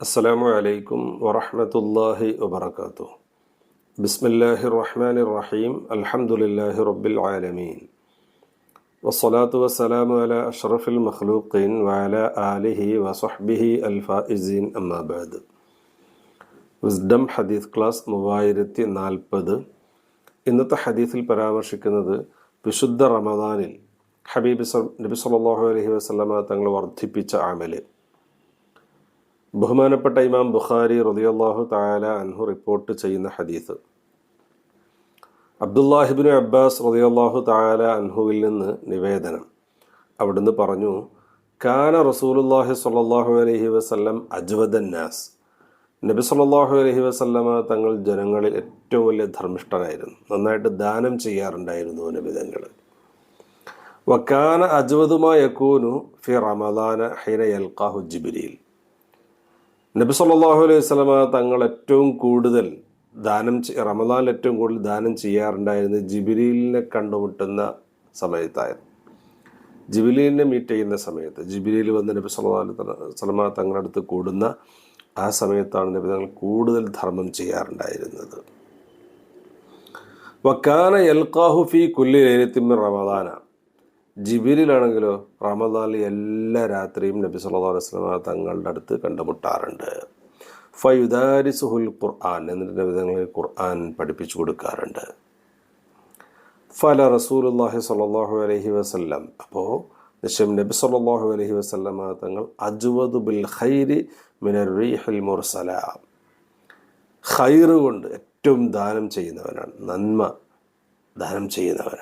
السلام عليكم ورحمة الله وبركاته بسم الله الرحمن الرحيم الحمد لله رب العالمين والصلاة والسلام على أشرف المخلوقين وعلى آله وصحبه الفائزين أما بعد wisdom ഹദീസ് class മൂവായിരത്തി നാൽപ്പത് ഇന്നത്തെ ഹദീസിൽ പരാമർശിക്കുന്നത് വിശുദ്ധ റമദാനിൽ ഹബീബ് നബി സല്ലല്ലാഹു അലഹി വസല്ലമ തങ്ങൾ വർദ്ധിപ്പിച്ച അമൽ ബഹുമാനപ്പെട്ട ഇമാം ബുഖാരി റളിയല്ലാഹു തആല അൻഹു റിപ്പോർട്ട് ചെയ്യുന്ന ഹദീസ്. അബ്ദുല്ലാഹിബിൻ അബ്ബാസ് റളിയല്ലാഹു തആല അൻഹുവിൽ നിന്ന് നിവേദനം. അവിടുന്ന് പറഞ്ഞു കാന റസൂലുള്ളാഹി സ്വല്ലല്ലാഹു അലഹി വസല്ലം അജ്വദൻ നാസ്. നബി സല്ലല്ലാഹു അലഹി വസല്ലമ തങ്ങൾ ജനങ്ങളിൽ ഏറ്റവും വലിയ ധർമ്മിഷ്ഠനായിരുന്നു. നന്നായിട്ട് ദാനം ചെയ്യാറുണ്ടായിരുന്നു നബി തങ്ങൾ. വക്കാന അജ്വദുമായ കൂനു ഫി റമദാന ഹിനയൽ കാഹു ജിബിരിയിൽ നബി സല്ലാഹു അലൈഹി സ്വലമ തങ്ങൾ ഏറ്റവും കൂടുതൽ ദാനം റമദാനിൽ ഏറ്റവും കൂടുതൽ ദാനം ചെയ്യാറുണ്ടായിരുന്നത് ജിബിരിലിനെ കണ്ടുമുട്ടുന്ന സമയത്തായിരുന്നു. ജിബിലിനെ മീറ്റ് ചെയ്യുന്ന സമയത്ത് ജിബിലിയിൽ വന്ന് നബി അലൈഹി വസല്ലമ തങ്ങളുടെ അടുത്ത് കൂടുന്ന ആ സമയത്താണ് നബി തങ്ങൾ കൂടുതൽ ധർമ്മം ചെയ്യാറുണ്ടായിരുന്നത്. വക്കാന യൽഖാഹു ഫി കുല്ലി ലൈലത്തിൻ റമദാന. ജിബിരിലാണെങ്കിലോ റമദാനിൽ എല്ലാ രാത്രിയും നബി സല്ലാ അലൈഹി തങ്ങളുടെ അടുത്ത് കണ്ടുമുട്ടാറുണ്ട്. ഫയുദാരിസുഹുൽ ഖുർആൻ എന്നിട്ട് നബി ഖുർആൻ പഠിപ്പിച്ചു കൊടുക്കാറുണ്ട്. ഫല റസൂലുള്ളാഹി സല്ലാഹു അലഹി വസല്ലം. അപ്പോൾ നിശ്ചയം നബി സല്ലാഹു അലഹി വസല്ലമ തങ്ങൾ അജ്വദു ബിൽ ഖൈരി മിനർ റീഹൽ മുർസല. ഖൈറ് കൊണ്ട് ഏറ്റവും ദാനം ചെയ്യുന്നവനാണ് നന്മ ദാനം ചെയ്യുന്നവനാണ്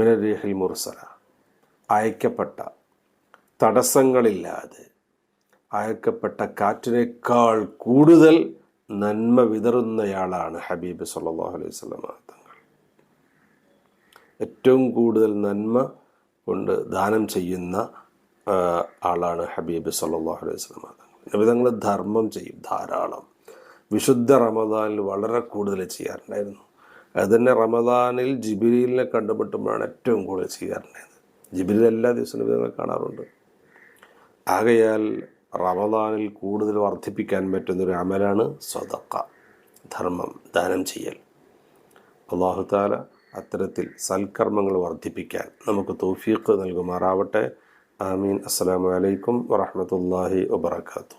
മിനർ റീഹിൽ മുർസല. അയക്കപ്പെട്ട തടസ്സങ്ങളില്ലാതെ അയക്കപ്പെട്ട കാറ്റിനേക്കാൾ കൂടുതൽ നന്മ വിതറുന്നയാളാണ് ഹബീബ് സല്ലാഹു അലൈഹി സ്വലമ തങ്ങൾ. ഏറ്റവും കൂടുതൽ നന്മ കൊണ്ട് ദാനം ചെയ്യുന്ന ആളാണ് ഹബീബ് സല്ലാഹു അലൈഹി സ്വലമ തങ്ങൾ. നബി തങ്ങൾ ധർമ്മം ചെയ്യും ധാരാളം. വിശുദ്ധ റമദാനിൽ വളരെ കൂടുതൽ ചെയ്യാറുണ്ടായിരുന്നു. അതുതന്നെ റമദാനിൽ ജിബിരിലിനെ കണ്ടുമുട്ടുമ്പോഴാണ് ഏറ്റവും കൂടുതൽ ചെയ്യാറുണ്ടായിരുന്നത് ജിബിരിൽ എല്ലാ ദിവസവും നബി കാണാറുണ്ട്. ആകയാൽ റമദാനിൽ കൂടുതൽ വർദ്ധിപ്പിക്കാൻ പറ്റുന്നൊരു അമലാണ് സ്വതക്ക ധർമ്മം ദാനം ചെയ്യൽ. അള്ളാഹുതാല അത്തരത്തിൽ സൽക്കർമ്മങ്ങൾ വർദ്ധിപ്പിക്കാൻ നമുക്ക് തോഫീക്ക് നൽകുമാറാവട്ടെ. ആമീൻ. അസ്സാം വലൈക്കും വറഹ്മത്തുള്ളാഹി വബറകാതുഹു.